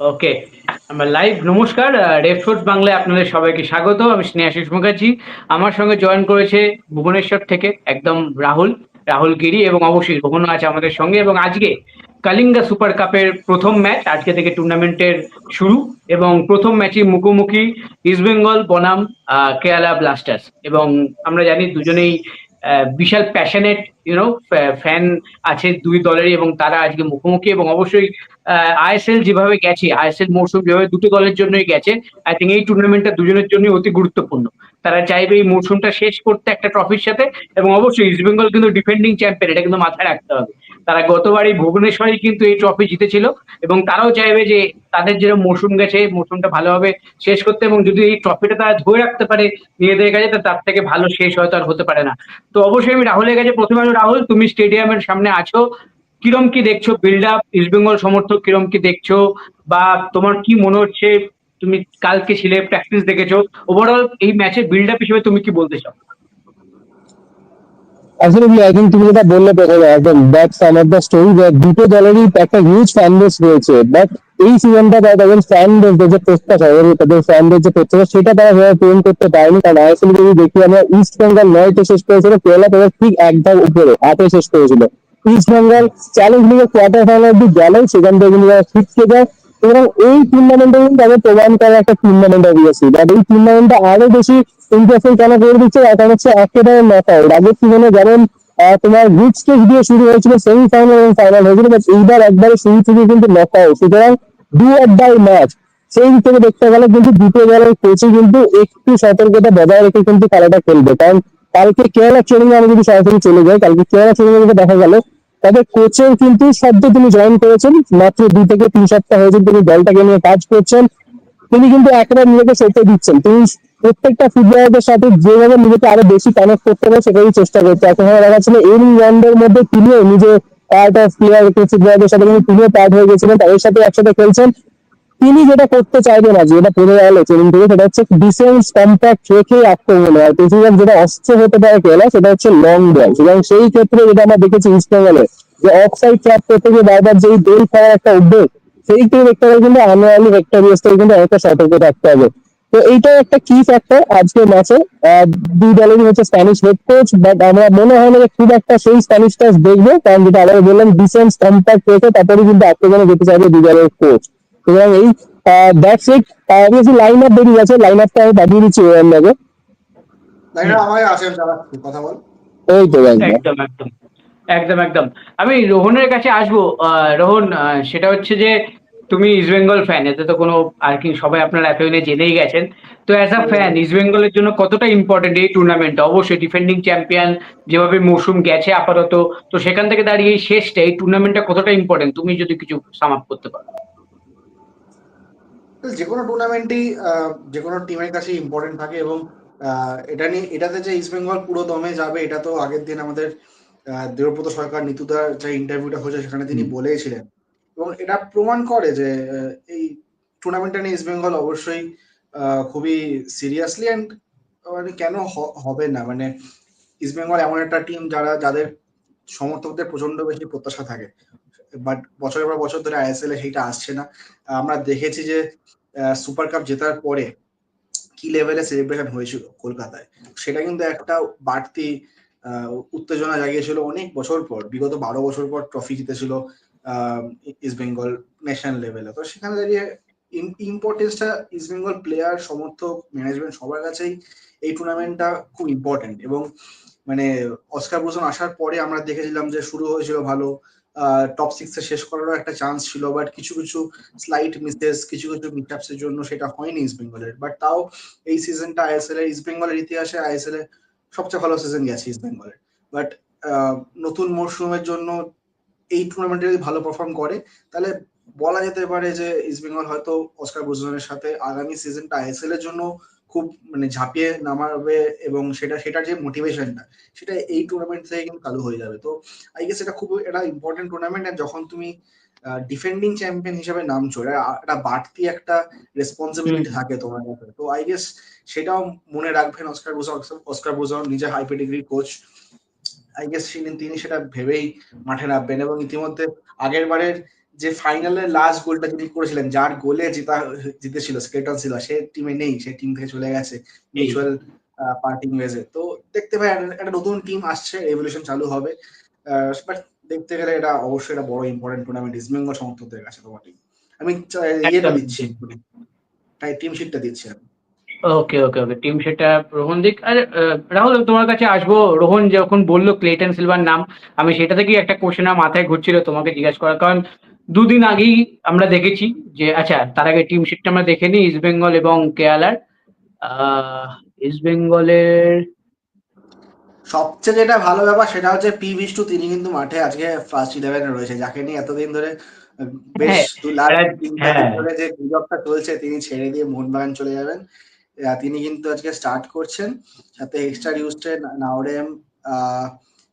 ওকে আমরা লাইভ নমস্কার red force বাংলায় আপনাদের সবাইকে স্বাগত আমি স্নেহাশিস মুখার্জি। আমার সঙ্গে জয়েন করেছে ভুবনেশ্বর থেকে একদম রাহুল রাহুল গিরি এবং অবশ্যই রোহন আছে আমাদের সঙ্গে এবং আজকে কালিঙ্গা সুপার কাপের প্রথম ম্যাচ আজকে থেকে টুর্নামেন্টের শুরু এবং প্রথম ম্যাচে মুখোমুখি ইস্টবেঙ্গল বনাম আহ, কেরালা ব্লাস্টার্স এবং আমরা জানি দুজনেই বিশাল প্যাশনেট ইউনো ফ্যান আছে দুই দলেরই এবং তারা আজকে মুখোমুখি এবং অবশ্যই আইএসএল যেভাবে গেছে আইএসএল মৌসুম যেভাবে দুটো দলের জন্যই গেছে আই থিঙ্ক এই টুর্নামেন্টটা দুজনের জন্যই অতি গুরুত্বপূর্ণ। তারা চাইবে এই মৌসুমটা শেষ করতে একটা ট্রফির সাথে এবং অবশ্যই ইস্টবেঙ্গল কিন্তু ডিফেন্ডিং চ্যাম্পিয়ন এটা কিন্তু মাথায় রাখতে হবে। তারা গতবারই ভুবনেশ্বরই কিন্তু এই ট্রফি জিতেছিল এবং তারাও চাইবে যে তাদের যেরকম মৌসুম গেছে, মৌসুমটা ভালোভাবে শেষ করতে এবং যদি এই ট্রফিটা তারা ধরে রাখতে পারে নিজেদের কাছে তার থেকে ভালো শেষ হয়তো আর হতে পারে না। তো অবশ্যই আমি রাহুলের কাছে প্রথমে রাহুল, তুমি স্টেডিয়ামের সামনে আছো। কিরম কি দেখছ বিল্ড আপ ইস্টবেঙ্গল সমর্থক কিরম কি দেখছ? বা তোমার কি মনে হচ্ছে? তুমি কালকে ছিলে প্র্যাকটিস দেখেছ। ওভারঅল এই ম্যাচের বিল্ড আপ হিসেবে তুমি কি বলতে চাও? অ্যাবসলিউটলি আই থিঙ্ক তুমি যেটা বললে প্রথমে একদম that's some of the story দুটো দলেরই একটা হিউজ ফ্যান বেস রয়েছে বাট এই সিজনটা তারা তাদের ফ্যান বেস যে প্রত্যাশা তাদের ফ্যান বেস যে প্রত্যাশা সেটা তারা সেভাবে পূরণ করতে পারেনি, কারণ আইএসএল যদি দেখি আমরা ইস্ট বেঙ্গল নয়তে শেষ করেছিল, কেরালা তাদের ঠিক এক ধাপ উপরে, আটে শেষ করেছিল। ইস্ট বেঙ্গল চ্যালেঞ্জ লিগে কোয়ার্টার ফাইনাল অব্দি গেল সেখান থেকে কিন্তু তারা ছিটকে যায়। এবং এই টুর্নামেন্টে কিন্তু তাদের প্রমাণ করা একটা টুর্নামেন্ট অবভিয়াসলি বাট এই টুর্নামেন্টটা আরও বেশি ইন্টারেস্টিং কেন করে দিচ্ছে? তার কারণ হচ্ছে একেবারে নকআউট আগের সিজনে যেমন তোমার গ্রুপ স্টেজ দিয়ে শুরু হয়েছিল সেমি ফাইনাল এবং ফাইনাল হয়েছিল বাট এইবার একবারে শুরু থেকে কিন্তু নকআউট সুতরাং ডু অর ডাই ম্যাচ সেই দিক থেকে দেখতে গেলে কিন্তু দুটো দলের কোচই কিন্তু একটু সতর্কতা বজায় রেখে কিন্তু খেলাটা খেলবে। কারণ কালকে কেরালা ট্রেনিং আমি যদি সরাসরি চলে যাই, কালকে কেরালা ট্রেনিং দেখা গেল তবে কোচের কিন্তু সদ্য তিনি জয়েন করেছেন, মাত্র দুই থেকে তিন সপ্তাহ হয়েছে তিনি দলটাকে নিয়ে কাজ করছেন। তিনি কিন্তু একেবারে নিজেকে সত্যি দিচ্ছেন। তিনি প্রত্যেকটা ফুটবলারদের সাথে যেভাবে নিজেকে আরও বেশি কানেক্ট করতে পারে, সেটাই চেষ্টা করছে। এখন দেখা যাচ্ছে এই ওয়ান্ডের মধ্যে তিনিও নিজে পার্ট অফ প্লেয়ার ফুটবলারদের সাথে তিনিও পার্ট হয়ে গেছিলেন, তাদের সাথে একসাথে খেলছেন। তিনি যেটা করতে চাইবেন আজ যেটা পড়ে গেল ট্রেনিং থেকে, সেটা হচ্ছে ডিসেন্স কম্প্যাক্ট রেখে আক্রমণ আর বেশিরভাগ যেটা অস্ত্র হতে পারে খেলা সেটা হচ্ছে লং বল সুতরাং সেই ক্ষেত্রে যেটা আমরা দেখেছি ইস্ট বেঙ্গলে যে অফ সাইড ট্র্যাপ করতে গিয়ে বারবার যেই দোল খাওয়ার একটা উদ্যোগ, সেই থেকে দেখতে গেলে কিন্তু আনোয়ালি ভেক্টরিয়াস থেকে কিন্তু অনেকটা সতর্ক থাকতে হবে। তো এইটাও একটা কি ফ্যাক্টর আজকের ম্যাচে দুই দলেরই হচ্ছে স্প্যানিশ হেড কোচ বাট আমরা মনে হয় না যে খুব একটা সেই স্প্যানিশ টাচ দেখব, কারণ যেটা আবার বললাম ডিসেন্স কম্প্যাক্ট রেখে তারপরে কিন্তু আক্রমণে যেতে চাইবে দুই দলের কোচ সুতরাং এই that's it obviously line up বেরিয়ে গেছে লাইন আপটা আমি পাঠিয়ে দিচ্ছি ওয়ান লাগে ওই তো একদম একদম একদম আমি রোহনের কাছে আসব। রোহন সেটা হচ্ছে যে তুমি ইস্ট বেঙ্গল ফ্যান এতে তো কোনো আর কি সবাই আপনারা এতদিনে জেনেই গেছেন। তো অ্যাজ আ ফ্যান ইস্ট বেঙ্গলের জন্য কতটা ইম্পর্টেন্ট এই টুর্নামেন্টটা অবশ্যই ডিফেন্ডিং চ্যাম্পিয়ন যেভাবে মৌসুম গেছে আপাতত তো সেখান থেকে দাঁড়িয়ে এই শেষটা এই টুর্নামেন্টটা কতটা ইম্পর্টেন্ট তুমি যদি কিছু সাম আপ করতে পারো। যে কোনো টুর্নামেন্টই যে কোনো টিমের কাছে ইম্পর্টেন্ট থাকে এবং এটা নিয়ে এটাতে যে ইস্ট বেঙ্গল পুরো দমে যাবে এটা তো আগের দিন আমাদের দেবব্রত সরকার নিতুদার যে ইন্টারভিউটা হয়েছে সেখানে তিনি বলেছিলেন। এবং এটা প্রমাণ করে যে এই টুর্নামেন্টটা নিয়ে ইস্ট বেঙ্গল অবশ্যই খুবই সিরিয়াসলি অ্যান্ড মানে কেন হবে না? মানে ইস্ট বেঙ্গল এমন একটা টিম যারা যাদের সমর্থকদের প্রচণ্ড বেশি প্রত্যাশা থাকে। বাট বছরের পর বছর ধরে আইএসএল এ সেইটা আসছে না। আমরা দেখেছি যে সুপার কাপ জেতার পরে কি লেভেলে সেলিব্রেশন হয়েছিল কলকাতায়? সেটা কিন্তু একটা বাড়তি উত্তেজনা জাগিয়েছিল অনেক বছর পর। বিগত বারো বছর পর ট্রফি জিতেছিল ইস্ট বেঙ্গল ন্যাশনাল লেভেলে তো সেখানে দাঁড়িয়ে ইম্পর্টেন্সটা ইস্ট বেঙ্গল প্লেয়ার সমর্থক ম্যানেজমেন্ট সবার কাছেই এই টুর্নামেন্টটা খুব ইম্পর্টেন্ট এবং মানে অস্কার ভূষণ আসার পরে আমরা দেখেছিলাম যে শুরু হয়েছিল ভালো টপ সিক্সে শেষ করারও একটা চান্স ছিল বাট কিছু কিছু স্লাইট মিসেস কিছু কিছু মিটআপসের জন্য সেটা হয়নি ইস্ট বেঙ্গলের বাট তাও এই সিজনটা আইএসএল এর ইস্ট ইতিহাসে আইএসএল এর সবচেয়ে ভালো সিজন গেছে ইস্ট বেঙ্গলের বাট নতুন মরশুমের জন্য এই টুর্নামেন্টে যদি ভালো পারফর্ম করে। তাহলে বলা যেতে পারে যে ইস্ট বেঙ্গল হয়তো অস্কার বুজনের সাথে আগামী সিজনটা আইএসএল এর জন্য খুব মানে ঝাঁপিয়ে নামাবে এবং সেটা সেটার যে মোটিভেশনটা সেটা এই টুর্নামেন্ট থেকে কিন্তু চালু হয়ে যাবে। তো আই গেস এটা খুব একটা ইম্পর্টেন্ট টুর্নামেন্ট যখন তুমি ডিফেন্ডিং চ্যাম্পিয়ন হিসেবে নামছো এটা একটা বাড়তি একটা রেসপন্সিবিলিটি থাকে তোমার কাছে তো আই গেস সেটাও মনে রাখবেন অস্কার বুজন অস্কার বুজন নিজে high pedigree coach I guess তিনি সেটা ভেবেই মাঠে নামবেন এবং ইতিমধ্যে আগের বারের যে ফাইনালের লাস্ট গোলটা যিনি করেছিলেন যার গোলে জিতা জিতেছিল স্কেটন ছিল সে টিমে নেই সে টিম থেকে চলে গেছে মিউচুয়াল পার্টিং ওয়েজে তো দেখতে পাই একটা- নতুন টিম আসছে রেভলিউশন চালু হবে। বাট দেখতে গেলে এটা অবশ্যই একটা বড় ইম্পর্টেন্ট টুর্নামেন্ট ইস্ট বেঙ্গল সমর্থকদের কাছে তোমার টিম আমি ইয়েটা দিচ্ছি। তাই টিম শিটটা দিচ্ছি আমি। ওকে ওকে ওকে টিম সেটা রোহন দিক। আর রাহুল তোমার কাছে আসব। রোহন যখন বলল ক্লেটন সিলভার নাম আমি সেটা থেকেই একটা কোশ্চেন মাথায় ঘুরছিল তোমাকে জিজ্ঞাসা করার। কারণ দুদিন আগেই আমরা দেখেছি যে আচ্ছা তার আগে টিম শিটটা আমরা দেখে নিই ইস্ট বেঙ্গল এবং কেয়ালার ইস্ট বেঙ্গলের সবচেয়ে যেটা ভালো ব্যাপার সেটা হচ্ছে পি বিষ্টু তিনি কিন্তু মাঠে আজকে ফার্স্ট ইলেভেনে রয়েছে। যাকে নিয়ে এতদিন ধরে বেশ হ্যাঁ, দু লাখ হ্যাঁ। দিন ধরে যে গুজবটা চলছে তিনি ছেড়ে দিয়ে মোহনবাগান চলে যাবেন। তিনি কিন্তু আজকে স্টার্ট করছেন। সাথে এক্সট্রা ইউজটে নাওরেম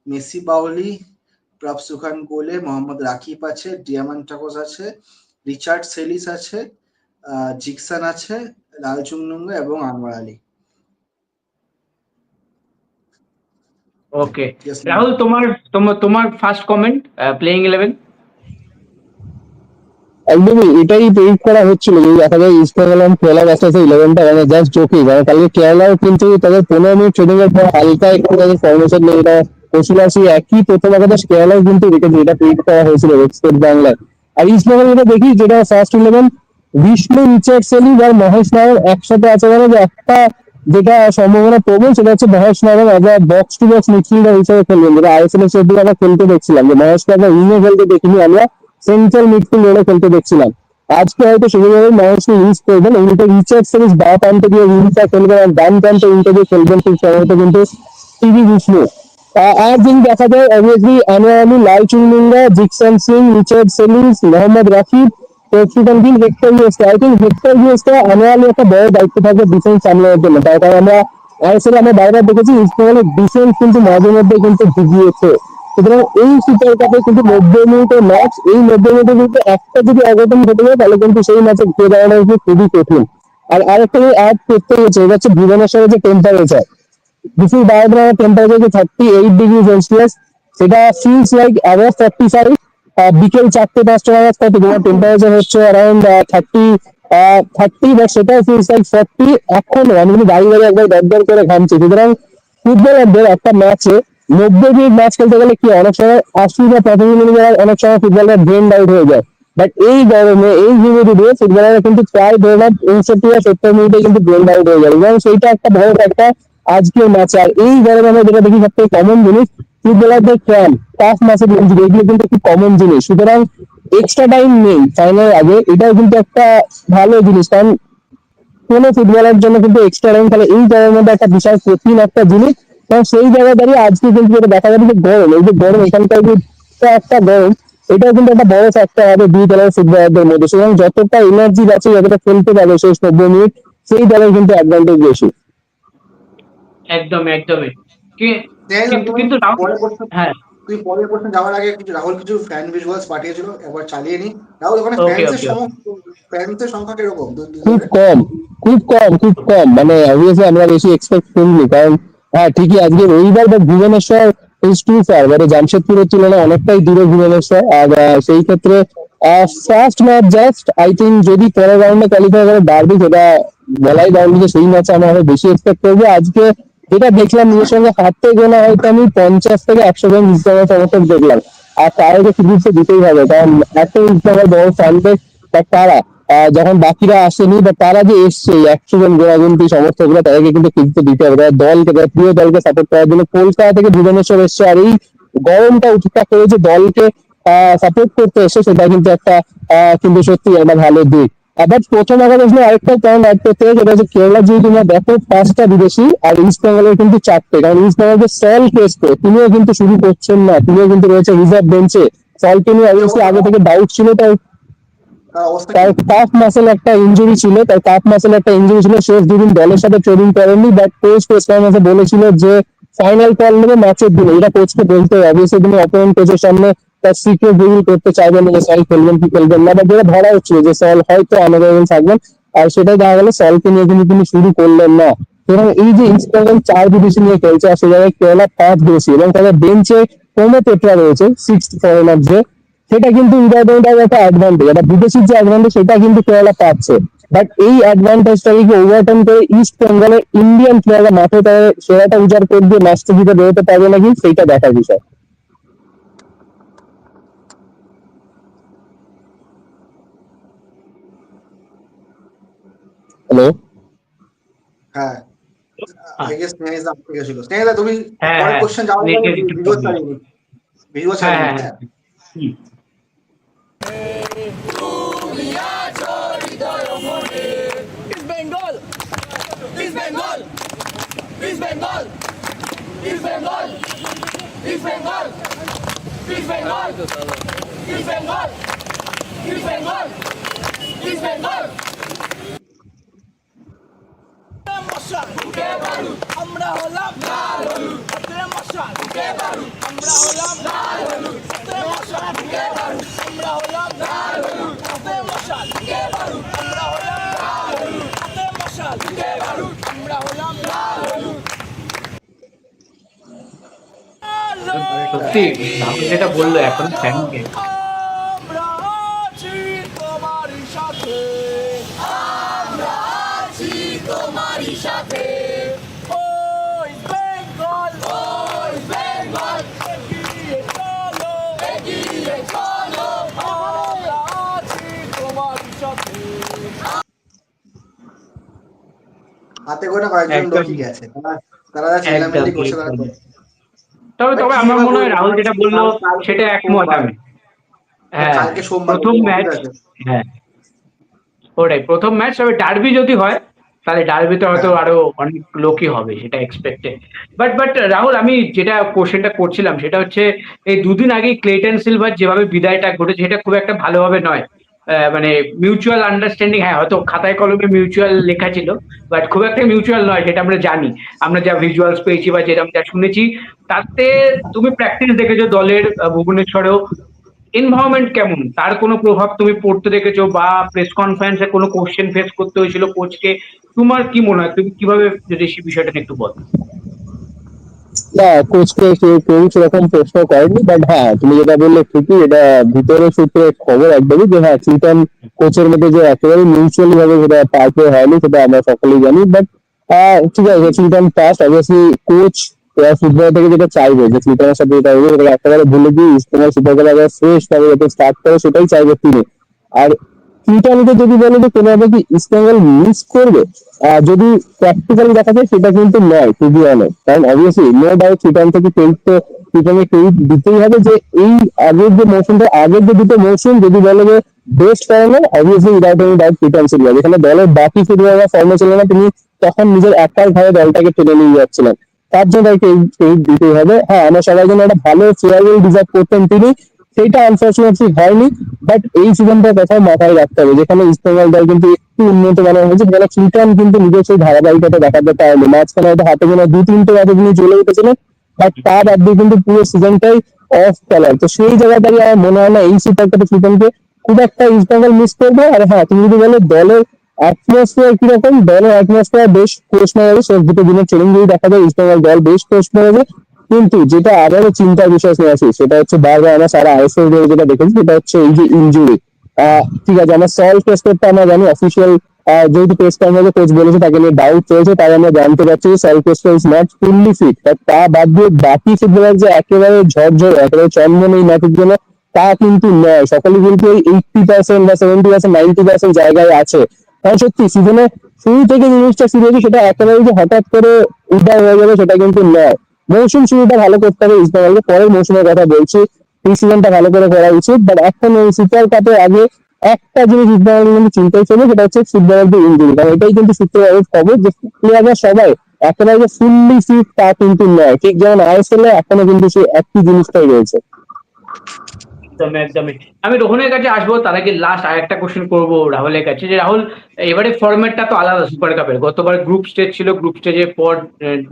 মেসি বাউলি প্রভ সুখান গোলে মোহাম্মদ রাকিব আছে ডিয়ামান টাকোস আছে রিচার্ড সেলিস আছে আহ, জিকসান আছে লাল লালচুংনুঙ্গা এবং আনোয়ার আলী। ওকে রাহুল তোমার তোমার তোমার ফার্স্ট কমেন্ট প্লেইং ইলেভেন একদমই এটাই প্রেডিক্ট করা হচ্ছিল যে দেখা যায় ইস্ট বেঙ্গল এবং কেরালা ম্যাচটা ইলেভেনটা মানে জাস্ট জোকিং মানে কালকে কেরালাও কিন্তু তাদের পনেরো মিনিট ট্রেনিং এর পর হালকা একটু তাদের ফরমেশন নিয়ে এটা কৌশল আসি একই প্রথম একাদশ কেরালাও কিন্তু রেখেছে এটা প্রেডিক্ট করা হয়েছিল স্টেট বাংলায় আর ইস্ট বেঙ্গল যেটা দেখি যেটা first eleven Vishnu Richard Celis আর মহেশ নায়র একসাথে আছে মানে যে একটা যেটা সম্ভাবনা প্রবল, সেটা হচ্ছে Mahesh Nair as box to box midfielder হিসেবে খেলবেন। যেটা আইএসএল এর সেদিকে আমরা খেলতে দেখছিলাম। যে মহেশকে আমরা উইংয়ে খেলতে দেখিনি আমরা সেন্ট্রাল মিডফিল্ড রোডে খেলতে দেখছিলাম। আজকে হয়তো সেভাবে মহেশকে ইউজ করবেন। উল্টো রিচার্ড সিরিজ বা প্রান্তে দিয়ে উইংটা খেলবেন আর ডান প্রান্তে উল্টো দিয়ে খেলবেন খুব সম্ভবত কিন্তু টিভি বিষ্ণু আর যিনি দেখা যায় obviously Anwar Ali Lalchungnunga Jeakson Singh Richard Celis Mohammad Rafique president দিন ভিক্টর ইউএসকে আই থিঙ্ক ভিক্টর ইউএসকে আনোয়ার আলী একটা বড় দায়িত্ব থাকবে ডিফেন্স সামলানোর জন্য। তার কারণ আমরা আইএসএল আমরা বাইরে দেখেছি ইস্টবেঙ্গলের ডিফেন্স কিন্তু মাঝে মধ্যে কিন্তু ভিজিয়েছে সুতরাং এই সুপার কাপে কিন্তু নব্বই মিনিটের ম্যাচ এই নব্বই মিনিটে কিন্তু একটা যদি অঘটন ঘটে যায়, তাহলে কিন্তু সেই ম্যাচে ঘুরে দাঁড়ানো খুবই কঠিন। আর আরেকটা অ্যাড করতে হচ্ছে, এটা হচ্ছে ভুবনেশ্বরের যে টেম্পারেচার ইজ বায়োগ্রাম টেম্পারেচার যে থার্টি এইট ডিগ্রি সেলসিয়াস সেটা feels like above thirty five বিকেল চারটে, পাঁচটা নাগাদ কত? তোমার টেম্পারেচার হচ্ছে অ্যারাউন্ড থার্টি থার্টি বা সেটাও ফিলস লাইক ফর্টি এখনও আমি কিন্তু দাঁড়িয়ে দাঁড়িয়ে একবার দরদর করে ঘামছি। সুতরাং ফুটবলারদের একটা ম্যাচে নব্বই মিনিট ম্যাচ খেলতে গেলে কি অনেক সময় আশি বা পঁচাশি মিনিট অনেক সময় ফুটবলার ব্রেন আউট হয়ে যায়। বাট এই গরমে, এই হিউমিডিটিতে ফুটবলাররা কিন্তু প্রায় ধরে নাও পঁয়ষট্টি বা সত্তর মিনিটে কিন্তু ব্রেন আউট হয়ে যায়। এবং সেইটা একটা বড় একটা আজকের ম্যাচে আর এই গরমে আমরা যেটা দেখি সবথেকে কমন জিনিস ফুটবলারদের ক্যাম্প টাফ ম্যাচের ইঞ্জুরি এগুলো কিন্তু খুব কমন জিনিস। সুতরাং এক্সট্রা টাইম নেই ফাইনাল আগে, এটাও কিন্তু একটা ভালো জিনিস, কারণ কোন ফুটবলের জন্য কিন্তু এক্সট্রা টাইম তাহলে এই জায়গার মধ্যে একটা বিশাল কঠিন একটা জিনিস। কারণ সেই জায়গায় দাঁড়িয়ে আজকে কিন্তু যেটা দেখা যাবে যে গরম, এই যে গরম, এখানকার যে একটা গরম, এটাও কিন্তু একটা বড় ফ্যাক্টর হবে দুই দলের ফুটবলারদের মধ্যে। সুতরাং যতটা এনার্জি আছে যতটা খেলতে পারবে শেষ নব্বই মিনিট, সেই দলের কিন্তু অ্যাডভান্টেজ বেশি। একদম একদমই। কিন্তু কিন্তু রাহুল- হ্যাঁ। তুই পরের প্রশ্ন যাওয়ার আগে কিছু রাহুল কিছু ফ্যান ভিজুয়ালস পাঠিয়েছিল একবার চালিয়ে নি রাহুল ওখানে ফ্যান্সের ফ্যান্সের সংখ্যা কীরকম? খুব কম খুব কম খুব কম। মানে অবভিয়াসলি আমরা বেশি এক্সপেক্ট করিনি কারণ হ্যাঁ ঠিকই আজকে রবিবার বা ভুবনেশ্বর ইজ টু ফার মানে জামশেদপুরের তুলনায় অনেকটাই দূরে ভুবনেশ্বর। আর সেই ক্ষেত্রে first match just I think যদি পরের রাউন্ডে কোয়ালিফাই করে ডারবি সেটা বলাই যে সেই ম্যাচে আমরা বেশি এক্সপেক্ট করব। আজকে যেটা দেখলাম নিজের সঙ্গে হাতে গোনা হয়তো আমি পঞ্চাশ থেকে একশো জন ইসলামের সমর্থক দেখলাম। আর তাদেরকে তো দিতেই হবে, কারণ এত ইসলামের বড় ফ্যান বেস তারা যখন বাকিরা আসেনি বা তারা যে এসছে একশো জন গোড়াগুন্তি সমর্থকরা, তাদেরকে কিন্তু ক্রিকেট দিতে হবে। তাদের দলকে তাদের প্রিয় দলকে সাপোর্ট করার জন্য কলকাতা থেকে ভুবনেশ্বর এসছে, আর এই গরমটা উপেক্ষা করে যে দলকে সাপোর্ট করতে এসে সেটা কিন্তু একটা কিন্তু সত্যি একটা ভালো দিক। আবার প্রথম একাদশ নিয়ে আরেকটা পয়েন্ট অ্যাড করতে হবে যেটা হচ্ছে কেরালা যদি তোমরা দেখো পাঁচটা বিদেশি আর ইস্ট বেঙ্গলের কিন্তু চারটে। কারণ ইস্ট বেঙ্গলকে সল ক্রেসপো তিনিও কিন্তু শুরু করছেন না তিনিও কিন্তু রয়েছে রিজার্ভ বেঞ্চে সলকে নিয়ে অবশ্যই আগে থেকে ডাউট ছিল তাই তার অবস্থা কাফ মাসেল একটা ইঞ্জুরি ছিল তার কাফ মাসেল একটা ইঞ্জুরি ছিল শেষ দুদিন দলের সাথে ট্রেনিং করেননি বাট কোচ কনফারেন্সে বলেছিল যে ফাইনাল কল নেবে ম্যাচের দিনে এটা কোচকে বলতে হবে। অবভিয়াসলি তিনি অপোনেন্ট কোচের সামনে তার সিক্রেট করতে চাইবেন যে কি না, বা যেটা ধরা হচ্ছিল যে হয়তো থাকবেন, আর সেটাই দেখা গেল সলকে নিয়ে কিন্তু তিনি শুরু করলেন না। সুতরাং এই যে বেঙ্গল চার বিদেশি নিয়ে খেলছে, আর সে জায়গায় পাঁচ এবং তাদের বেঞ্চে কোনো পেট্রা রয়েছে সিক্স ফরেনার যে, সেটা কিন্তু উইদাউট একটা অ্যাডভান্টেজ একটা বিদেশির যে অ্যাডভান্টেজ সেটা কিন্তু কেরালা পাচ্ছে। বাট এই অ্যাডভান্টেজটাকে ওভারটার্ন করে ইস্ট বেঙ্গলের ইন্ডিয়ান প্লেয়াররা মাঠে তাদের সেরাটা উজাড় করে দিয়ে ম্যাচটা জিতে বেরোতে পারবে নাকি, সেইটা দেখার বিষয়। হ্যালো হ্যাঁ আই গেস স্নেহিদা আপনাকে ছিল স্নেহিদা তুমি পরের কোশ্চেন যাও ভিডিও চালিয়ে ভিডিও চালিয়ে Bengal! East Bengal! East Bengal! East Bengal! East Bengal! East Bengal! East Bengal! East Bengal! মশাল কে বারু আমরা হলাম লাল হলুদ। হাতে মশাল কে বারু আমরা হলাম লাল হলুদ। হাতে মশাল কে বারু আমরা হলাম লাল হলুদ। হাতে মশাল সত্যি যেটা বলল এখন ফ্যানকে আমরা আছি তোমারই সাথে আমরা আছি তোমারই সাথে ওই বেঙ্গল ওই বেঙ্গল এগিয়ে চলো এগিয়ে চলো আমরা আছি তোমারই সাথে হাতে করে কয়েকজন লোকই গেছে তারা- যা একদম, করছে তারা। তবে তবে আমার মনে হয় রাহুল যেটা বলল সেটা একমত আমি। হ্যাঁ প্রথম ম্যাচ হ্যাঁ। ওটাই প্রথম ম্যাচ তবে ডার্বি যদি হয় তাহলে ডার্বিতে হয়তো হ্যাঁ। আরও অনেক লোকই হবে সেটা এক্সপেক্টেড বাট বাট রাহুল আমি যেটা কোশ্চেনটা করছিলাম সেটা হচ্ছে এই দুদিন আগে ক্লেটন সিলভার যেভাবে বিদায়টা ঘটেছে সেটা খুব একটা ভালোভাবে নয়। মানে মিউচুয়াল আন্ডারস্ট্যান্ডিং হ্যাঁ হয়তো খাতায় কলমে মিউচুয়াল লেখা ছিল বাট খুব একটা মিউচুয়াল নয়, যেটা আমরা জানি। আমরা যা ভিজুয়ালস পেয়েছি বা যেরকম যা শুনেছি, তাতে তুমি প্র্যাকটিস দেখেছ দলের ভুবনেশ্বরেও। এনভায়রনমেন্ট কেমন? তার কোনো প্রভাব তুমি পড়তে দেখেছ বা প্রেস কনফারেন্সে কোনো কোশ্চেন ফেস করতে হয়েছিল কোচকে তোমার কি মনে হয়? তুমি কীভাবে যদি সেই বিষয়টা একটু বল। না কোচকে কেউ কেউ সেরকম প্রশ্ন করেনি বাট হ্যাঁ তুমি যেটা বললে ঠিকই এটা ভিতরে সূত্রে খবর একদমই যে হ্যাঁ চিন্তন কোচের মধ্যে যে একেবারে মিউচুয়ালি ভাবে সেটা পার্কে হয়নি সেটা আমরা সকলেই জানি বাট ঠিক আছে চিন্তন ফার্স্ট অবভিয়াসলি কোচ ফুটবল থেকে যেটা চাইবে যে চিন্তনের সাথে যেটা হবে সেটা একেবারে ভুলে দিয়ে ইস্তেমাল সুপার কাপ আবার ফ্রেশ ভাবে যাতে স্টার্ট করে সেটাই চাইবে তিনি আর ক্রিটানকে যদি বলে যে কোনোভাবে কি ইস্ট বেঙ্গল মিস করবে যদি প্র্যাকটিক্যালি দেখা যায় সেটা কিন্তু নয় বি অনেস্ট কারণ অবভিয়াসলি নো ডাউট ক্রিটান থেকে ক্রেডিট তো ক্রেডিট দিতেই হবে যে এই আগের যে মৌসুমটা, আগের যে দুটো মৌসুম, যদি বলে যে বেস্ট ফর্মে obviously without any doubt Cleiton ছিল যেখানে দলের বাকি ফুটবলাররা ফর্মে ছিল না, তিনি তখন নিজের একার ভাবে দলটাকে টেনে নিয়ে যাচ্ছিলেন। তার জন্য তাকে ক্রেডিট দিতেই হবে। হ্যাঁ আমরা সবাই জন্য একটা ভালো ফেয়ারওয়েল ডিজার্ভ করতেন তিনি। সেইটা আনফর্চুনেটলি হয়নি বাট এই সিজনটার কথা মাথায় রাখতে হবে। যেখানে বেঙ্গল দল কিন্তু একটু উন্নত মানের হয়েছে, যেখানে ফ্লিটন কিন্তু নিজের সেই ধারাবাহিকতা দেখাতে পারেনি। মাঝখানে হয়তো হাতে গোনা দু তিনটে ম্যাচে তিনি চলে উঠেছিলেন বাট তার বাদ দিয়ে কিন্তু পুরো সিজনটাই অফ খেলার তো সেই জায়গা দাঁড়িয়ে আমার মনে হয় না এই সুপারটাতে ফ্লিটনকে খুব একটা ইস্ট বেঙ্গল মিস করবে। আর হ্যাঁ তুমি যদি বলো দলের অ্যাটমসফিয়ার কীরকম, দলের অ্যাটমসফিয়ার বেশ কোচ মেরেছে শেষ দুটো দিনের যদি দেখা যায় ইস্ট বেঙ্গল দল বেশ কোচ মেরেছে কিন্তু যেটা আবারও চিন্তার বিষয় শুনে আসি, সেটা হচ্ছে বারবার আমরা সারা আইএসএল যেটা দেখেছি, সেটা হচ্ছে এই যে ইনজুরি ঠিক আছে, আমরা সল টেস্টেরটা আমরা জানি অফিসিয়াল যেহেতু টেস্ট কনফারেন্সে কোচ বলেছে, তাকে নিয়ে ডাউট চলছে তাই আমরা জানতে পারছি যে সল টেস্টার ইজ নট ফুললি ফিট তা বাদ দিয়ে বাকি ফুটবলার যে একেবারে ঝরঝর, একেবারে চন্দন এই ম্যাচের জন্য তা কিন্তু নয়। সকলে কিন্তু এই এইটটি পার্সেন্ট বা সেভেন্টি পার্সেন্ট নাইনটি পার্সেন্ট জায়গায় আছে। কারণ সত্যি সিজনে শুরু থেকে জিনিসটা শুরু হয়েছে, সেটা একেবারে যে হঠাৎ করে উদয় হয়ে যাবে, সেটা কিন্তু নয়। মৌসুম শুরুটা ভালো করতে হবে ইস্ট বেঙ্গলকে পরের মৌসুমের কথা বলছি, এই সিজনটা ভালো করে করা উচিত। বাট এখন এই সুপার কাপের আগে একটা জিনিস ইস্ট কিন্তু চিন্তায় চলে সেটা হচ্ছে ফুটবলারদের ইঞ্জুরি কারণ এটাই কিন্তু সূত্রে খবর যে প্লেয়াররা সবাই একেবারে যে ফুললি ফিট তা কিন্তু নয়। ঠিক যেমন আইএসএল এখনও কিন্তু সেই একই জিনিসটাই রয়েছে। একদমই একদমই। আমি রোহনের কাছে আসব তার আগে লাস্ট আরেকটা কোশ্চেন করব রাহুলের কাছে যে রাহুল এবারে ফরম্যাটটা তো আলাদা সুপার কাপের গতবার গ্রুপ স্টেজ ছিল গ্রুপ স্টেজের পর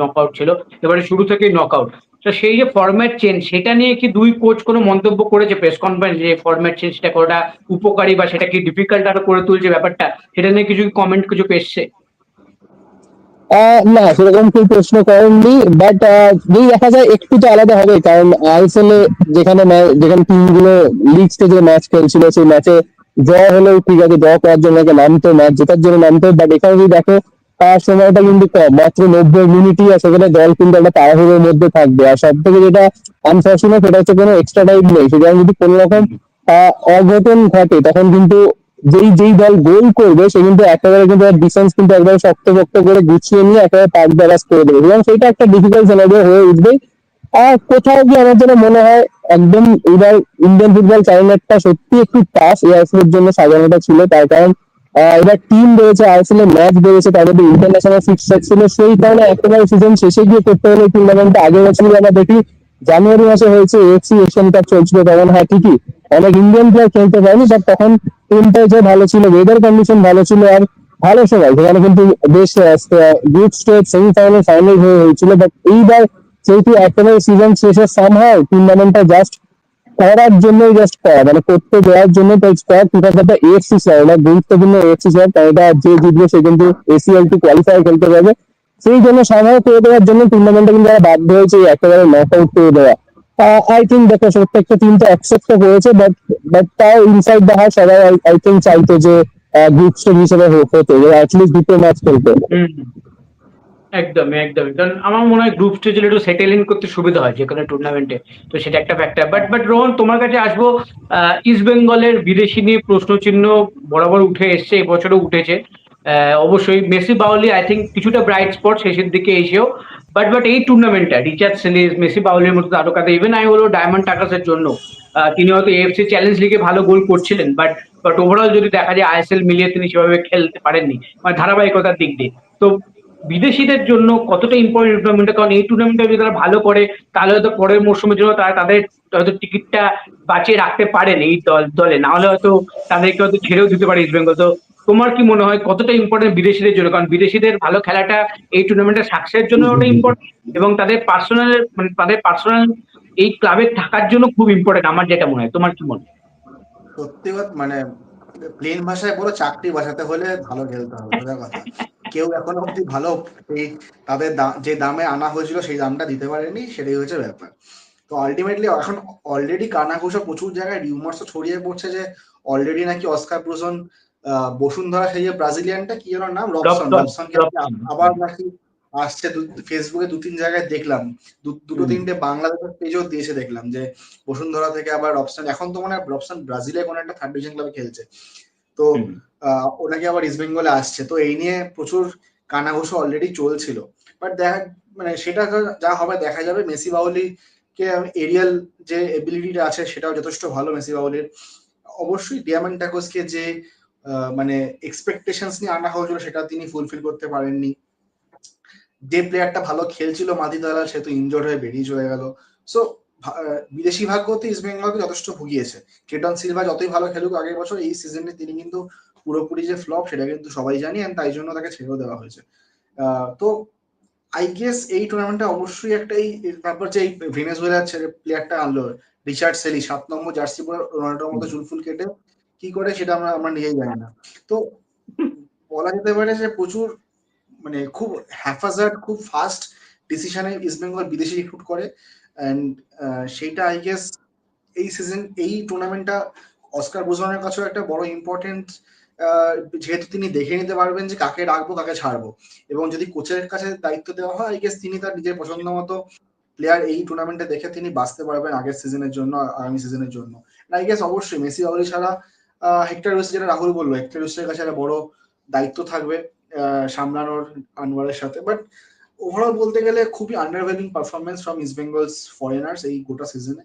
নকআউট ছিল এবারে শুরু থেকেই নকআউট তো সেই যে ফরম্যাট চেঞ্জ সেটা নিয়ে কি দুই কোচ কোনো মন্তব্য করেছে প্রেস কনফারেন্স যে ফরম্যাট চেঞ্জটা করাটা উপকারী বা সেটা কি ডিফিকাল্ট আরও করে তুলছে ব্যাপারটা? সেটা নিয়ে কিছু কমেন্ট কিছু আহ, না, সেরকম কেউ প্রশ্ন করেননি বাট যদি দেখা যায় একটু তো আলাদা হবে, কারণ আইএসএল এ যেখানে যেখানে টিমগুলো লিগ স্টেজে ম্যাচ খেলছিল, সেই ম্যাচে ড্র হলেও ঠিক আছে ড্র করার জন্য নামতো ম্যাচ জেতার জন্য নামতো বাট এখানে যদি দেখো তার সময়টা কিন্তু কম, মাত্র নব্বই মিনিটই আর সেখানে দল কিন্তু একটা তাড়াহুড়োর মধ্যে থাকবে। আর সব থেকে যেটা আনফর্চুনেট সেটা হচ্ছে কোনো এক্সট্রা টাইম নেই। সেখানে যদি কোনো রকম অঘটন ঘটে, তখন কিন্তু যেই যেই দল গোল করবে, সে কিন্তু একেবারে কিন্তু ডিফেন্স কিন্তু একবারে শক্ত শক্ত করে গুছিয়ে নিয়ে একেবারে পাক ব্যালাস করে দেবে। এবং সেটা একটা ডিফিকাল্ট সিনারিও হয়ে উঠবে। আর কোথাও গিয়ে আমার যেন মনে হয় একদম এবার ইন্ডিয়ান ফুটবল ক্যালেন্ডারটা সত্যি একটু টাফ এআইএসএল এর জন্য সাজানোটা ছিল। তার কারণ এবার টিম রয়েছে আইএসএল এর ম্যাচ তার মধ্যে ইন্টারন্যাশনাল ফিক্সচার ছিল। সেই কারণে একেবারে সিজন শেষে গিয়ে করতে হলে টুর্নামেন্টটা আগের বছর আমরা দেখি। জানুয়ারি মাসে হয়েছে এফসি এশিয়ান কাপ চলছিল, তখন হ্যাঁ ঠিকই। অনেক ইন্ডিয়ান প্লেয়ার খেলতে পারেনি বাট তখন টেম্পারেচার ভালো ছিল ওয়েদার কন্ডিশন ভালো ছিল আর ভালো সময় সেখানে কিন্তু বেশ গ্রুপ স্টেজ সেমিফাইনাল ফাইনাল হয়ে হয়েছিল। বাট এইবার যেহেতু একেবারে সিজন শেষে সামহাও টুর্নামেন্টটা জাস্ট করার জন্যই জাস্ট করা মানে করতে দেওয়ার জন্য তাই স্কোয়াড এএফসি স্যার এটা গুরুত্বপূর্ণ স্যার তাই এটা যে জিতবে সে কিন্তু এসিএল টু কোয়ালিফায়ার খেলতে পারবে। সেই জন্য সামহাও করে দেওয়ার জন্য টুর্নামেন্টটা কিন্তু বাধ্য হয়েছে একেবারে নক আউট করে দেওয়া। আই থিঙ্ক দেখো প্রত্যেকটা টিম তো অ্যাকসেপ্ট করেছে বাট বাট তাও ইনসাইড দ্য হার সবাই আই থিঙ্ক চাইতো যে গ্রুপ স্টেজ হিসেবে হতো অ্যাটলিস্ট দুটো ম্যাচ খেলতো। একদমই একদমই কারণ আমার মনে হয় গ্রুপ স্টেজে একটু সেটেল ইন করতে সুবিধা হয় যে টুর্নামেন্টে তো সেটা একটা ফ্যাক্টর বাট বাট রোহন, তোমার কাছে আসব ইস্ট বেঙ্গলের বিদেশি নিয়ে প্রশ্নচিহ্ন বরাবর উঠে এসছে, এবছরও উঠেছে। অবশ্যই মেসি বাউলি আই থিঙ্ক কিছুটা ব্রাইট স্পট শেষের দিকে এসেও। বাট বাট এই টুর্নামেন্টটা রিচার্ড সেলিস মেসি বাউলির মতো তারকাতে ইভেন আমি বলব ডায়মন্ড টাকাসের জন্য তিনি হয়তো এফসি চ্যালেঞ্জ লিগে ভালো গোল করছিলেন বাট বাট ওভারঅল যদি দেখা যায় আইএসএল মিলিয়ে তিনি সেভাবে খেলতে পারেননি মানে ধারাবাহিকতার দিক দিয়ে। তো বিদেশিদের জন্য কতটা ইম্পর্টেন্ট টুর্নামেন্ট কারণ এই টুর্নামেন্টটা যদি তারা ভালো করে, তাহলে হয়তো পরের মরশুমের জন্য তারা তাদের হয়তো টিকিটটা বাঁচিয়ে রাখতে পারেন এই দল, দলে। না হলে হয়তো তাদেরকে হয়তো ছেড়েও দিতে পারে ইস্ট বেঙ্গল তো তোমার কি মনে হয় কতটা ইম্পর্টেন্ট বিদেশিদের জন্য? কারণ বিদেশিদের ভালো খেলাটা এই টুর্নামেন্টের সাকসেসের জন্য ওটা ইম্পর্টেন্ট এবং তাদের পার্সোনাল মানে তাদের পার্সোনাল এই ক্লাবে থাকার জন্য খুব ইম্পর্টেন্ট আমার যেটা মনে হয়। তোমার কি মনে হয়? সত্যি কথা মানে প্লেন ভাষায় বলো চাকরি বাঁচাতে হলে ভালো খেলতে হবে সোজা কথা। কেউ এখনও অব্দি ভালো এই তাদের দা- যে দামে আনা হয়েছিল সেই দামটা দিতে পারেনি সেটাই হচ্ছে ব্যাপার। তো আলটিমেটলি এখন অলরেডি কানাঘুষো প্রচুর জায়গায় রিউমার্স ছড়িয়ে পড়ছে যে অলরেডি নাকি অস্কার আহ, বসুন্ধরা সেই যে ব্রাজিলিয়ানটা কি যেন নাম? রবসন রবসন, রবসনকে আবার নাকি আসছে ফেসবুকে দু তিন জায়গায় দেখলাম। দুটো। তিনটে বাংলাদেশের পেজও দিয়েছে দেখলাম যে বসুন্ধরা থেকে আবার রবসন এখন তো মনে হয় রবসন ব্রাজিলে কোনো একটা থার্ড ডিভিশন ক্লাবে খেলছে। তো ওনাকে আবার ইস্ট বেঙ্গলে আসছে। তো এই নিয়ে প্রচুর কানাঘুষো অলরেডি চলছিল। বাট দেখা মানে সেটা যা- হবে দেখা যাবে। মেসি বাউলি কে এরিয়াল যে এবিলিটিটা আছে সেটাও যথেষ্ট ভালো। মেসি বাউলির অবশ্যই ডিয়ামন্ড ট্যাকোসকে যে মানে এক্সপেকটেশনস নিয়ে আনা হয়েছিল সেটা তিনি ফুলফিল করতে পারেননি। যে প্লেয়ারটা ভালো খেলছিল মাদি দালাল সে তো ইনজোর্ড হয়ে বেরিয়ে চলে গেল। সো বিদেশি ভাগ্যতে ইস্ট বেঙ্গলকে যথেষ্ট ভুগিয়েছে। কেটন সিলভা যতই ভালো খেলুক আগের বছর এই সিজনে তিনি কিন্তু পুরোপুরি যে ফ্লপ সেটা কিন্তু সবাই জানি and তাই জন্য তাকে ছেড়েও দেওয়া হয়েছে। তো আই গেস এই টুর্নামেন্টটা অবশ্যই একটা এই তারপর যে ভেনেজুয়েলার ছেলে প্লেয়ারটা আনলো রিচার্ড সেলি সাত নম্বর জার্সি পরে রোনাল্ডোর মতো চুলফুল কেটে কি করে সেটা আমরা আমরা নিজেই জানি না। তো বলা যেতে পারে যে প্রচুর মানে খুব হ্যাফাজার্ড খুব ফাস্ট ডিসিশনে ইস্ট বেঙ্গল বিদেশি রিক্রুট করে। অ্যান্ড সেইটা আই গেস এই সিজন এই টুর্নামেন্টটা অস্কার বুজনের কাছেও একটা বড় ইম্পর্টেন্ট যেহেতু তিনি দেখে নিতে পারবেন যে কাকে রাখব, কাকে ছাড়বো। এবং যদি কোচের কাছে দায়িত্ব দেওয়া হয় আই গেস তিনি তার নিজের পছন্দ মতো প্লেয়ার এই টুর্নামেন্টে দেখে তিনি বাঁচতে পারবেন আগের সিজনের জন্য, আগামী সিজনের জন্য। আই গেস অবশ্যই মেসি বাউলি ছাড়া হেক্টর রুইস যেটা রাহুল বলল হেক্টর রুইসের কাছে একটা বড় দায়িত্ব থাকবে সামলানোর আনোয়ারের সাথে। বাট ওভারঅল বলতে গেলে খুবই underwhelming performance from East Bengal's foreigners এই গোটা সিজনে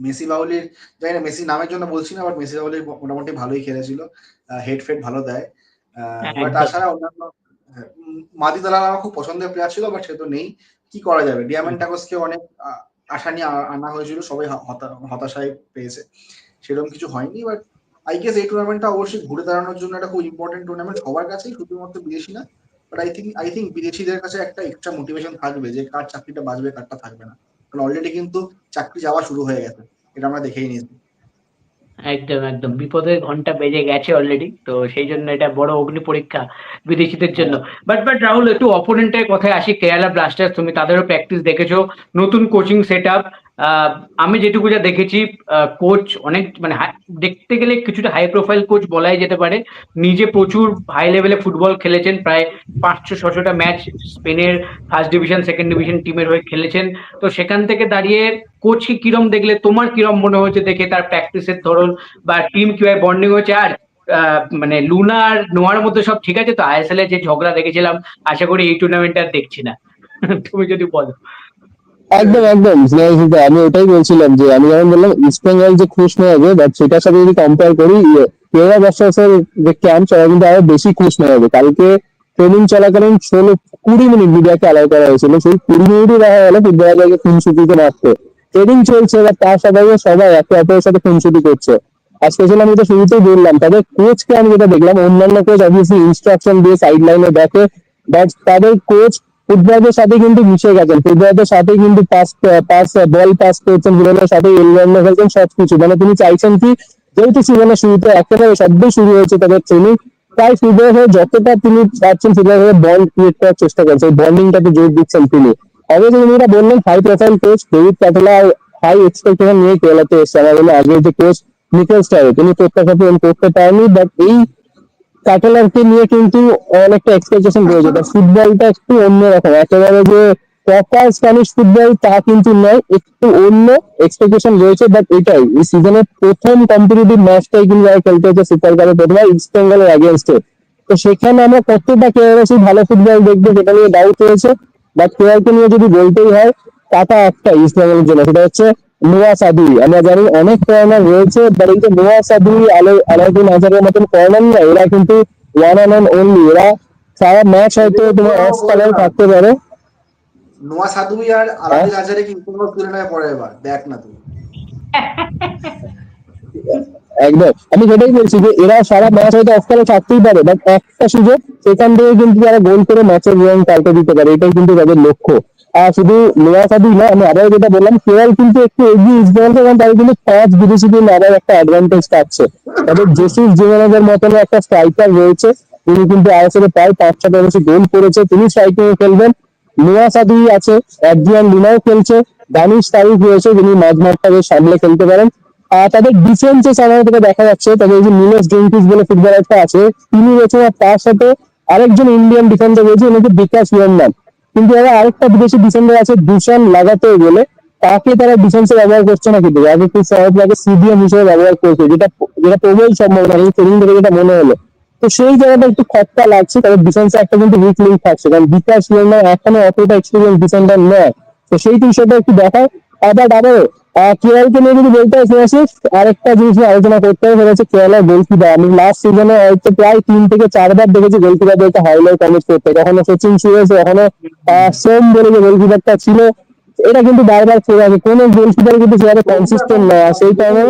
মেসি বাউলির জানি না মেসি নামের জন্য বলছি না বাট মেসি বাউলির মোটামুটি ভালোই খেলেছিল হেড ফেড ভালো দেয়। হ্যাঁ, বাট একদম। তাছাড়া অন্যান্য হ্যাঁ, মাদি দালাল আমার খুব পছন্দের প্লেয়ার ছিল বাট সে তো নেই। কি করা যাবে? ডিয়ামেন্ট টাকসকে অনেক আশা নিয়ে আনা হয়েছিল সবাই হতাশায় পেয়েছে। সেরকম কিছু হয়নি বাট আই গেস এই টুর্নামেন্টটা অবশ্যই ঘুরে দাঁড়ানোর জন্য একটা খুব ইম্পর্টেন্ট টুর্নামেন্ট সবার কাছেই শুধুমাত্র বিদেশি না but I think I think বিদেশিদের কাছে একটা এক্সট্রা মোটিভেশন থাকবে যে কার চাকরিটা বাঁচবে, কারটা থাকবে না। কারণ অলরেডি কিন্তু চাকরি যাওয়া শুরু হয়ে গেছে, এটা আমরা দেখেই নিয়েছি। একদম একদম। বিপদের ঘণ্টা বেজে গেছে অলরেডি তো সেই জন্য এটা বড় অগ্নি পরীক্ষা বিদেশিদের জন্য। বাট বাট রাহুল, একটু অপোনেন্টের কথায় আসি কেরালা ব্লাস্টার্স তুমি তাদেরও প্র্যাকটিস দেখেছ, নতুন কোচিং সেট আপ আমি যেটুকু যা দেখেছি কোচ অনেক মানে দেখতে গেলে কিছুটা হাই প্রোফাইল কোচ বলাই যেতে পারে। নিজে প্রচুর হাই লেভেলে ফুটবল খেলেছেন, প্রায় পাঁচশো, ছশোটা ম্যাচ স্পেনের ফার্স্ট ডিভিশন সেকেন্ড ডিভিশন টিমের হয়ে খেলেছেন। তো সেখান থেকে দাঁড়িয়ে কোচকে কিরম দেখলে, তোমার কিরম মনে হয়েছে দেখে তার প্র্যাকটিসের ধরন বা টিম কীভাবে বন্ডিং হয়েছে? আর মানে লুনা আর নোয়ার মধ্যে সব ঠিক আছে তো? আইএসএল এর যে ঝগড়া দেখেছিলাম, আশা করি এই টুর্নামেন্টে আর দেখছি না। তুমি যদি বলো। একদম একদম। আমি ওটাই বলছিলাম যে আমি যেমন বললাম ইস্ট বেঙ্গল যে খুশ হয়ে যাবে বাট সেটার সাথে যদি কম্পেয়ার করি ইয়ে, কেরালা ব্লাস্টার্সের যে ক্যাম্প সেটা কিন্তু আরও বেশি খুশ হয়ে যাবে কালকে ট্রেনিং চলাকালীন ষোলো কুড়ি মিনিট মিডিয়াকে অ্যালাউ করা হয়েছিল। সেই কুড়ি মিনিটই দেখা গেল ফুটবলারকে খুনসুটিতে মারতে ট্রেনিং চলছে এবার তার সাথে সবাই একে অপরের সাথে খুনসুটি করছে। আর স্পেশালি আমি তো শুরুতেই বললাম তাদের কোচকে আমি যেটা দেখলাম অন্যান্য কোচ অবভিয়াসলি ইনস্ট্রাকশন দিয়ে সাইড লাইনে দেখে বাট তাদের কোচ ফুটবলারদের সাথে কিন্তু মিশে গেছেন। ফুটবলারদের সাথে কিন্তু পাস পাস বল পাস করছেন ফুটবলের সাথে এলরাউন্ডে খেলছেন সবকিছু। মানে তিনি চাইছেন কি, যেহেতু জীবনের শুরুতে একেবারে সবই শুরু হয়েছে তাদের ট্রেনিং তাই ফুটবল হয়ে যতটা তিনি পারছেন ফুটবল হয়ে বন্ড ক্রিয়েট করার চেষ্টা করছেন বন্ডিংটাকে জোর দিচ্ছেন তিনি। অবশ্যই তিনি এটা বললেন high profile coach David Catala high expectation নিয়ে কেরালাতে এসছে আমার আগে যে কোচ নিকেল স্টারে তিনি প্রত্যাশা পূরণ করতে পারেনি বাট এই ক্যাটেলারকে নিয়ে কিন্তু অনেকটা এক্সপেকটেশন রয়েছে। ফুটবলটা একটু অন্যরকম। একেবারে যে প্রপার স্প্যানিশ ফুটবল তা কিন্তু নয়, একটু অন্য এক্সপেকটেশন রয়েছে বাট এটাই। এই সিজনের প্রথম কম্পিটিটিভ ম্যাচটাই কিন্তু যারা খেলতে হচ্ছে সুপার কাপে প্রথমবার ইস্ট বেঙ্গলের অ্যাগেনস্টে তো সেখানে আমরা কতটা কেয়ারসি ভালো ফুটবল দেখব সেটা নিয়ে ডাউট রয়েছে বাট প্লেয়ারকে নিয়ে যদি বলতেই হয় টাকা একটা ইস্ট বেঙ্গলের জন্য। সেটা হচ্ছে নোয়া সাদুই আমরা জানি অনেক কর্নার রয়েছে বাট এই যে নোয়া আলো আলাউদ্দিন মতন কর্নার না এরা কিন্তু ওয়ান অ্যান্ড অনলি এরা সারা ম্যাচ হয়তো তোমার অফ কালার থাকতে পারে। নোয়া সাদুই আর আলাদিন আজারে কিন্তু কোনো তুলনায় পড়ে এবার দেখ না তুই। একদম। আমি সেটাই বলছি যে এরা সারা ম্যাচ হয়তো অফ কালার থাকতেই পারে বাট একটা সুযোগ সেখান থেকে কিন্তু তারা গোল করে ম্যাচের নিয়ম পাল্টে দিতে পারে, এটাই কিন্তু তাদের লক্ষ্য। আর শুধু নোয়া সাদুই না, আমি আবার যেটা বললাম কেরল কিন্তু একটু এগিয়ে ইস্ট বেঙ্গল তাদের কিন্তু পাঁচ বিদেশি টিম আবার একটা অ্যাডভান্টেজ পাচ্ছে। তাদের জেসিস জিমেনাদের মতন একটা স্ট্রাইকার রয়েছে, তিনি কিন্তু আইএসএল প্রায় পাঁচ ছটা বেশি গোল করেছে, তিনি স্ট্রাইকিং এ খেলবেন। নোয়া সাদুই আছে, অ্যাড্রিয়ান লিনাও খেলছে, দানিশ তারিফ রয়েছে, যিনি মাঝ মাঠটাকে সামলে খেলতে পারেন। আর তাদের ডিফেন্সে সাধারণত দেখা যাচ্ছে, তাদের যে নিলেশ ডেন্টিস বলে ফুটবলারটা আছে, তিনি রয়েছেন আর তার সাথে আরেকজন ইন্ডিয়ান ডিফেন্ডার রয়েছে, উনি বিকাশ ইয়ান্নান কিন্তু এরা আরেকটা বিদেশি ডিফেন্ডার আছে, দুশান লাগাতে বলে। তাকে তারা ডিফেন্সে ব্যবহার করছে না কিন্তু আগে খুব সহজভাবে সিডিএম হিসেবে ব্যবহার করছে, যেটা যেটা প্রবল সম্ভব না ট্রেনিং থেকে যেটা মনে হলো। তো সেই জায়গাটা একটু খটকা লাগছে তাদের ডিফেন্সে একটা কিন্তু উইক লিঙ্ক থাকছে, কারণ বিকাশ ইয়ান্নান এখনও অতটা এক্সপিরিয়েন্স ডিফেন্ডার নয়। তো সেই বিষয়টা একটু দেখায় আবার আবারও কেরালকে নিয়ে যদি বলতে হয় স্নেহাশিস, আরেকটা জিনিস আলোচনা করতে হবে সেটা হচ্ছে কেরালার গোলকিপার। আমি লাস্ট সিজনে হয়তো প্রায় তিন থেকে চারবার দেখেছি গোলকিপারদেরকে হাইলাইট কমিট করতে। কখনো সচিন সুরেশ কখনো সোম বলে যে গোলকিপারটা ছিল। এটা কিন্তু বারবার ফেরে আছে। কোনো গোলকিপার কিন্তু সেভাবে কনসিস্টেন্ট নয় সেই কারণে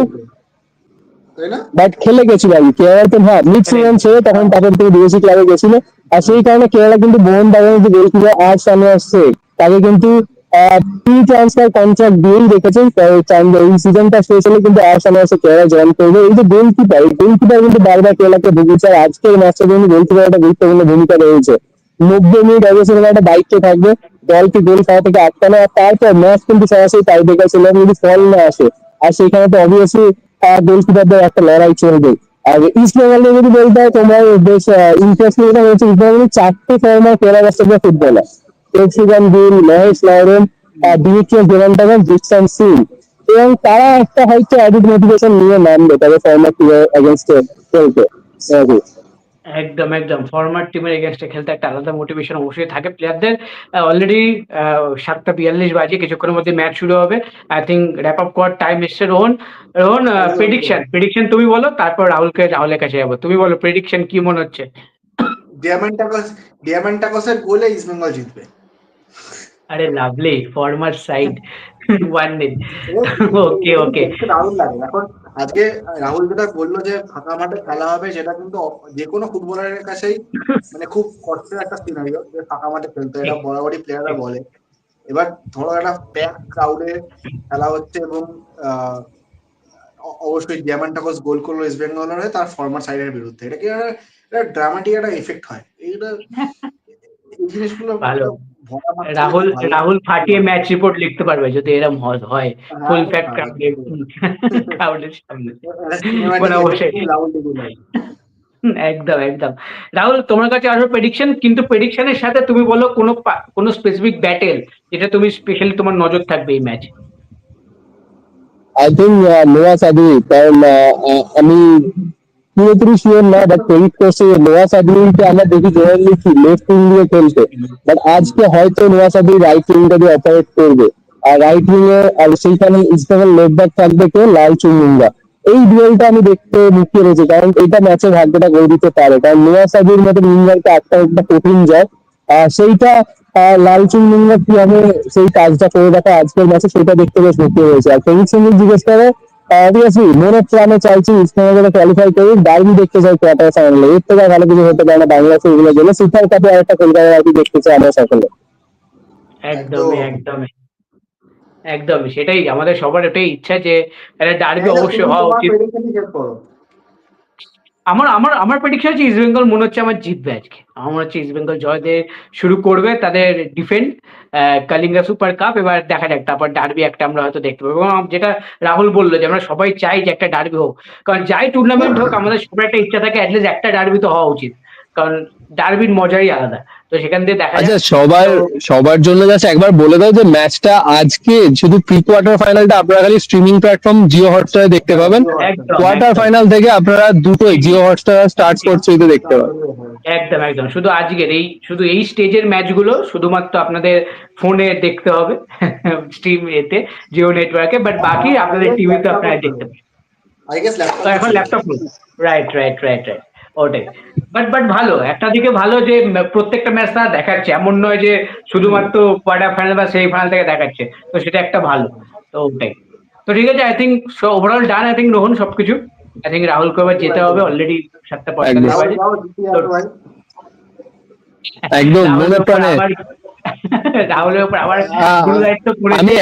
বাট খেলে গেছিল আর কি। তো হ্যাঁ মিড সিজন ছেড়ে তখন তাদের থেকে বিদেশি ক্লাবে গেছিল। আর সেই কারণে কেরালা কিন্তু মোহন বাগানের যে গোলকিপার আর সামনে আসছে তাকে কিন্তু প্রি ট্রান্সফার কন্ট্রাক্ট দিয়েই রেখেছে এই সিজনটা শেষ হলে কিন্তু আর আসে কেরালা জয়েন করবে। এই যে গোলকিপার গোলকিপার কিন্তু বারবার কেরালাকে ভুগিয়েছে আর আজকের ম্যাচটা কিন্তু গোলকিপার একটা গুরুত্বপূর্ণ ভূমিকা রয়েছে। নব্বই মিনিট অবশ্যই একটা দায়িত্ব থাকবে, দলকে গোল খাওয়া থেকে আটকানো, আর তারপর ম্যাচ কিন্তু সরাসরি টাই ব্রেকার ছিল যদি ফল না আসে, আর সেখানে তো অবভিয়াসলি গোলকিপারদের একটা লড়াই চলবে। আর ইস্ট বেঙ্গল যদি বলতে হয়, তোমার বেশ ইন্টারেস্টিং হচ্ছে ইস্ট বেঙ্গলের চারটে ফর্মার কেরালা ফুটবলার এক্সিগান গিল মহেশ লাউরেন ডিমিট্রিয়াস ডেভান্টাগান জিকসান সিং এবং তারা একটা হয়তো অ্যাডিড মোটিভেশন নিয়ে নামবে তাদের ফর্মার টিমের এগেনস্টে খেলতে। একদম একদম। ফরমার টিমের এগেনস্টে খেলতে একটা আলাদা মোটিভেশন অবশ্যই থাকে। প্লেয়ারদের অলরেডি সাতটা বিয়াল্লিশ বাজে কিছুক্ষণের মধ্যে ম্যাচ শুরু হবে। আই থিঙ্ক র্যাপ আপ করার টাইম এসছে রোহন। রোহন প্রেডিকশন প্রেডিকশন তুমি বলো তারপর রাহুলকে রাহুলের কাছে যাব। তুমি বলো প্রেডিকশন কি মনে হচ্ছে? ডিয়ামেন্টাকস ডিয়ামেন্টাকসের গোলে ইস্ট বেঙ্গল জিতবে। আরে লাভলি ফরমার সাইড ওয়ান দিন ওকে ওকে দারুণ লাগে। এখন আজকে রাহুল যেটা বলল যে ফাঁকা মাঠে খেলা হবে সেটা কিন্তু যে কোনো ফুটবলারের কাছেই মানে খুব কষ্টের একটা সিনারিও যে ফাঁকা মাঠে খেলতে এটা বরাবরই প্লেয়াররা বলে। এবার ধরো একটা প্যাক ক্রাউডে খেলা হচ্ছে এবং অবশ্যই ডিয়ামান্টাকস গোল করল ওয়েস্ট বেঙ্গলের হয়ে তার ফর্মার সাইডের বিরুদ্ধে। এটা কি একটা ড্রামাটিক একটা এফেক্ট হয়? এইটা এই জিনিসগুলো ভালো। রাহুল রাহুল ফাটিয়ে ম্যাচ রিপোর্ট লিখতে পারবে যদি এরকম হয়- ফুল ফ্যাক্ট হ্যাঁ, ক্রাউডের সামনে। মানে একদম একদম। রাহুল তোমার কাছে আসবে প্রেডিকশন কিন্তু প্রেডিকশনের সাথে তুমি বলো কোনো কোনো স্পেসিফিক ব্যাটেল যেটা তুমি স্পেশালি তোমার নজর থাকবে এই match I think Noah Sadaoui কারণ আহ, আমি পুরোপুরি শিওর না বাট প্রেডিক্ট করছি নোয়া সাদিকে আমরা দেখি জেনারেলি কি লেফট উইং দিয়ে খেলতে বাট আজকে হয়তো নোয়া সাদি রাইট উইংটা দিয়ে অপারেট করবে। আর রাইট উইং এ আর সেইখানে ইস্টবেঙ্গল লেফট ব্যাক থাকবে কে? লাল চুমুঙ্গা। এই ডুয়েলটা আমি দেখতে মুখিয়ে রয়েছে কারণ এটা ম্যাচের ভাগ্যটা করে দিতে পারে। কারণ নোয়া সাদির মতো উইঙ্গারকে একটা একটা কঠিন যায় আহ, সেইটা লাল চুমুঙ্গা কীভাবে সেই কাজটা করে দেখা আজকের ম্যাচে সেটা দেখতে বেশ মুখিয়ে রয়েছে। আর ফেরিক সিং জিজ্ঞেস করে অবভিয়াসলি মনে প্রাণে চাইছি ইস্টবেঙ্গল কোয়ালিফাই করে ডার্বি দেখতে চাই কোয়ার্টার ফাইনালে এর থেকে ভালো কিছু হতে পারে না বাংলাদেশে এগুলো জন্য। সুপার কাপে আরেকটা কলকাতা আর কি দেখতে চাই আমরা সকলে। একদমই একদমই। একদমই সেটাই আমাদের সবার এটাই ইচ্ছা যে একটা ডার্বি হ্যাঁ, অবশ্যই হওয়া উচিত prediction ই শেষ করো। আমার আমার আমার প্রেডিকশন হচ্ছে ইস্ট বেঙ্গল মনে হচ্ছে আমার জিতবে আজকে। আমার মনে হচ্ছে ইস্ট বেঙ্গল জয় দিয়ে শুরু করবে তাদের ডিফেন্ড কালিঙ্গা সুপার কাপ এবার দেখা যাক, তারপর ডার্বি একটা আমরা হয়তো দেখতে পাবো। এবং যেটা রাহুল বলল যে, আমরা সবাই চাই যে একটা ডার্বি হোক। কারণ যাই টুর্নামেন্ট হোক, আমাদের সবার একটা ইচ্ছা থাকে অ্যাটলিস্ট একটা ডার্বি তো হওয়া উচিত। কারণ ডার্বির মজাই আলাদা। তো সেখান থেকে দেখা আচ্ছা যাক। সবার সবার জন্য জাস্ট একবার বলে দাও যে ম্যাচটা আজকে শুধু প্রি কোয়ার্টার ফাইনালটা আপনারা খালি স্ট্রিমিং প্ল্যাটফর্ম জিও হটস্টারে দেখতে পাবেন। কোয়ার্টার ফাইনাল থেকে আপনারা দুটোই জিও হটস্টার স্টার্ট করছে দেখতে পাবেন। একদম একদম। শুধু আজকের এই শুধু এই স্টেজের ম্যাচগুলো শুধুমাত্র আপনাদের ফোনে দেখতে হবে স্ট্রিম এতে জিও নেটওয়ার্কে বাট বাকি আপনাদের টিভিতে আপনারা দেখতে পাবেন। এখন laptop right right right right ওটাই বাট বাট ভালো একটা দিকে ভালো যে প্রত্যেকটা ম্যাচ তারা দেখাচ্ছে। এমন নয় যে শুধুমাত্র কোয়ার্টার ফাইনাল বা সেমি ফাইনাল থেকে দেখাচ্ছে। তো সেটা একটা ভালো তো ওটাই। তো ঠিক আছে I think overall done I think Rohan সবকিছু। আই থিঙ্ক রাহুলকে এবার যেতে হবে অলরেডি সাতটা পঁয়তাল্লিশ একদম। বাজে রাহুলের মনে উপর প্রাণে। আবার- রাহুলের উপর আবার গুরু দায়িত্ব পড়েছে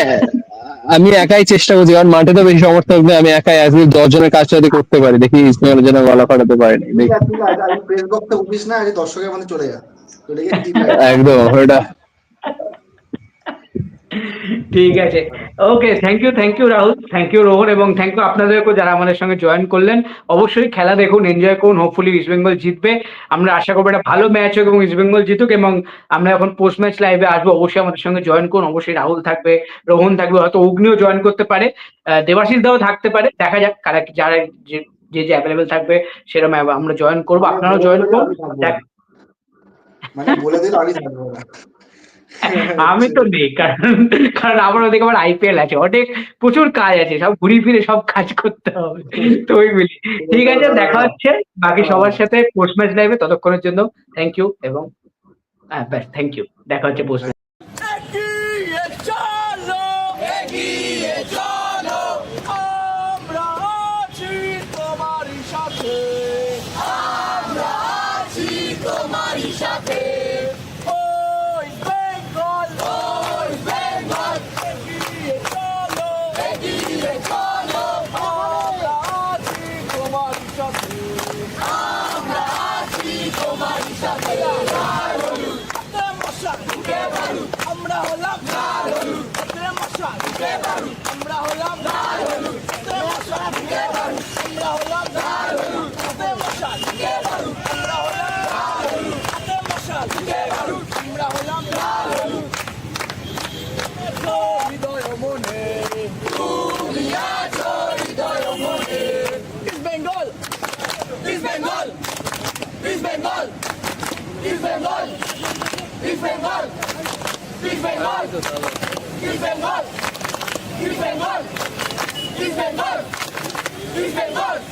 আমি একাই চেষ্টা করছি কারণ মাঠে তো বেশি সমর্থক নেই আমি একাই আজকে দশ জনের কাজ যদি করতে পারি দেখি ইসমাইল যেন গলা ফাটাতে পারে প্রেস বক্সে উঠিস না দর্শকের মধ্যে চলে যা চলে বানাও। একদম ওটা ঠিক আছে। Okay thank you thank you Rahul thank you Rohan এবং থ্যাংক ইউ আপনাদেরকেও যারা আমাদের সঙ্গে জয়েন করলেন। অবশ্যই খেলা দেখুন এনজয় করুন হোপফুলি ইস্ট বেঙ্গল জিতবে। আমরা আশা করব একটা ভালো ম্যাচ হোক এবং ইস্ট বেঙ্গল জিতুক এবং আমরা এখন পোস্ট ম্যাচ লাইভে আসব। অবশ্যই আমাদের সঙ্গে জয়েন করুন, অবশ্যই রাহুল থাকবে রোহন থাকবে, হয়তো অগ্নিও জয়েন করতে পারে। দেবাশিস দাও থাকতে পারে, দেখা যাক কারা যারা যে যে অ্যাভেলেবেল থাকবে সেরকম আমরা জয়েন করব, আপনারাও জয়েন করুন। মানে বলে আমি তো নেই, কারণ কারণ আমার ওদিকে আমার আইপিএল আছে। অনেক প্রচুর কাজ আছে, সব ঘুরি ফিরে সব কাজ করতে হবে। তো ওই ঠিক আছে, দেখা হচ্ছে। বাকি সবার সাথে পোস্ট ম্যাচ লাইভে ততক্ষণের জন্য থ্যাংক ইউ এবং হ্যাঁ ব্যাস থ্যাংক ইউ দেখা হচ্ছে post Bengal! Biz Bengal! Biz Bengal! Biz Bengal! Biz Bengal!